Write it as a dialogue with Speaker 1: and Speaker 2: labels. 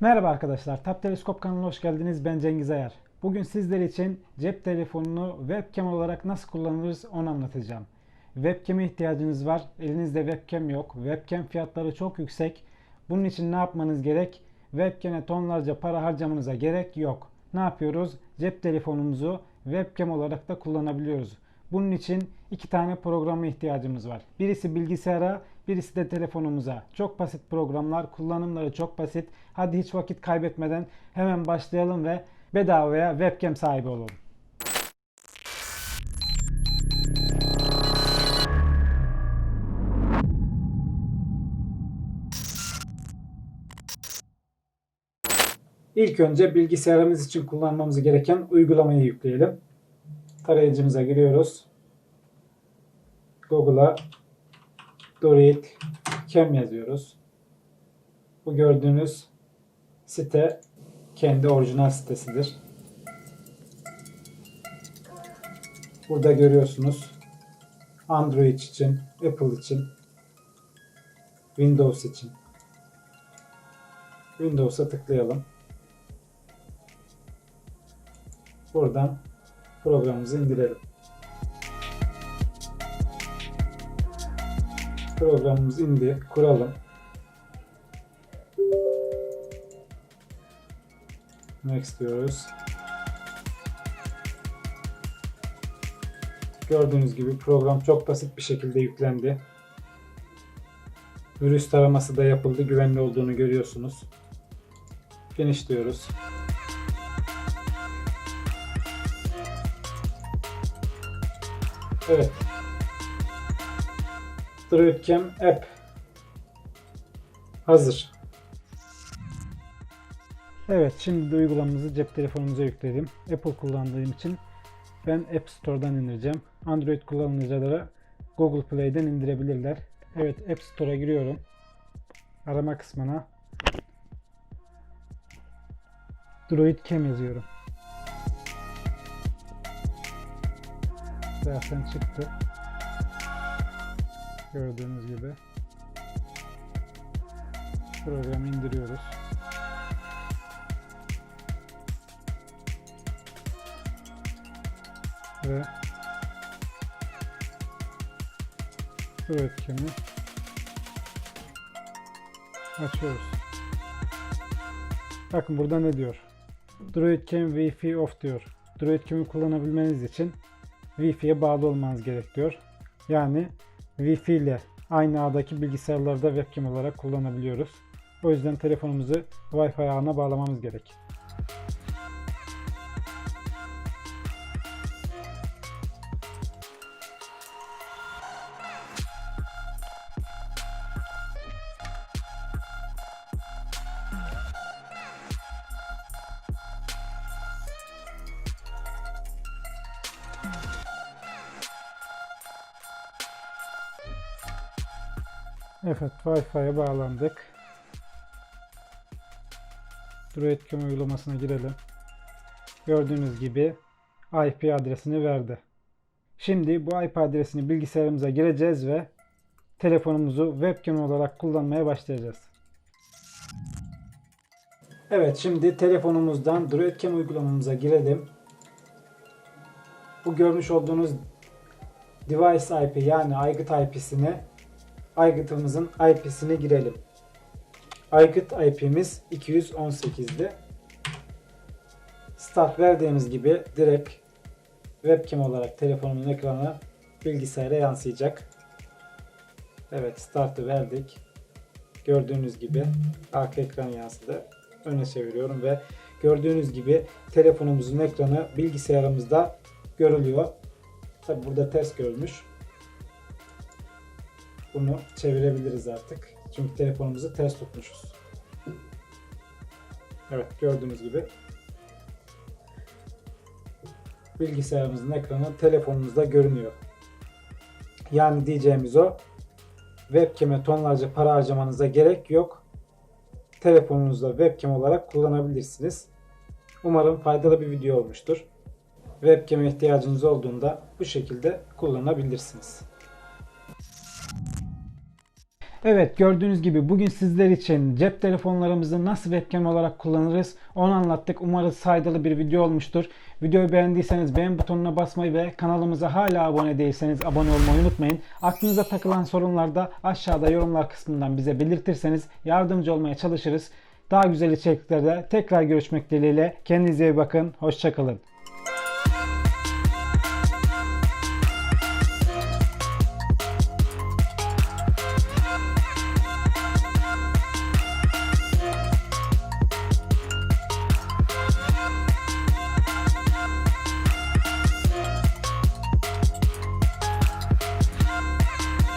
Speaker 1: Merhaba arkadaşlar, Tap Teleskop kanalına hoş geldiniz. Ben Cengiz Ayar. Bugün sizler için cep telefonunu webcam olarak nasıl kullanırız onu anlatacağım. Webcam'e ihtiyacınız var. Elinizde webcam yok. Webcam fiyatları çok yüksek. Bunun için ne yapmanız gerek? Webcam'e tonlarca para harcamanıza gerek yok. Ne yapıyoruz? Cep telefonumuzu webcam olarak da kullanabiliyoruz. Bunun için iki tane programa ihtiyacımız var. Birisi bilgisayara, birisi de telefonumuza. Çok basit programlar, kullanımları çok basit. Hadi hiç vakit kaybetmeden hemen başlayalım ve bedavaya webcam sahibi olalım. İlk önce bilgisayarımız için kullanmamız gereken uygulamayı yükleyelim. Tarayıcımıza giriyoruz. Google'a Dorit Cam yazıyoruz. Bu gördüğünüz site kendi orijinal sitesidir. Burada görüyorsunuz Android için, Apple için, Windows için. Windows'a tıklayalım. Buradan programımızı indirelim. Programımız indi. Kuralım. Next diyoruz. Gördüğünüz gibi program çok basit bir şekilde yüklendi. Virüs taraması da yapıldı. Güvenli olduğunu görüyorsunuz. Finish diyoruz. Evet. DroidCam App hazır. Evet, şimdi de uygulamamızı cep telefonumuza yükledim. Apple kullandığım için ben App Store'dan indireceğim. Android kullanıcıları Google Play'den indirebilirler. Evet, App Store'a giriyorum. Arama kısmına DroidCam yazıyorum. Zaten çıktı. Gördüğünüz gibi. Programı indiriyoruz. Ve webcam'i açıyoruz. Bakın burada ne diyor? DroidCam Wi-Fi off diyor. DroidCam'i kullanabilmeniz için Wi-Fi'ye bağlı olmanız gerekiyor. Yani Wi-Fi ile aynı ağdaki bilgisayarlarda webcam olarak kullanabiliyoruz. O yüzden telefonumuzu Wi-Fi ağına bağlamamız gerek. Evet, Wi-Fi'ye bağlandık. DroidCam uygulamasına girelim. Gördüğünüz gibi IP adresini verdi. Şimdi bu IP adresini bilgisayarımıza gireceğiz ve telefonumuzu webcam olarak kullanmaya başlayacağız. Evet, şimdi telefonumuzdan DroidCam uygulamamıza girelim. Bu görmüş olduğunuz device IP yani aygıt IP'sine aygıtımızın IP'sine girelim. Aygıt IP'miz 218'di. Start verdiğimiz gibi direkt webcam olarak telefonumun ekranına bilgisayara yansıyacak. Evet startı verdik. Gördüğünüz gibi arka ekran yansıdı. Öne çeviriyorum ve gördüğünüz gibi telefonumuzun ekranı bilgisayarımızda görülüyor. Tabi burada ters görmüş bunu çevirebiliriz artık. Çünkü telefonumuzu ters tutmuşuz. Evet gördüğünüz gibi bilgisayarımızın ekranı telefonumuzda görünüyor. Yani diyeceğimiz o webcam'e tonlarca para harcamanıza gerek yok. Telefonunuzda webcam olarak kullanabilirsiniz. Umarım faydalı bir video olmuştur. Webcam'e ihtiyacınız olduğunda bu şekilde kullanabilirsiniz. Evet gördüğünüz gibi bugün sizler için cep telefonlarımızı nasıl webcam olarak kullanırız onu anlattık. Umarız faydalı bir video olmuştur. Videoyu beğendiyseniz beğen butonuna basmayı ve kanalımıza hala abone değilseniz abone olmayı unutmayın. Aklınıza takılan sorunlarda aşağıda yorumlar kısmından bize belirtirseniz yardımcı olmaya çalışırız. Daha güzel içeriklerde tekrar görüşmek dileğiyle. Kendinize iyi bakın. Hoşçakalın.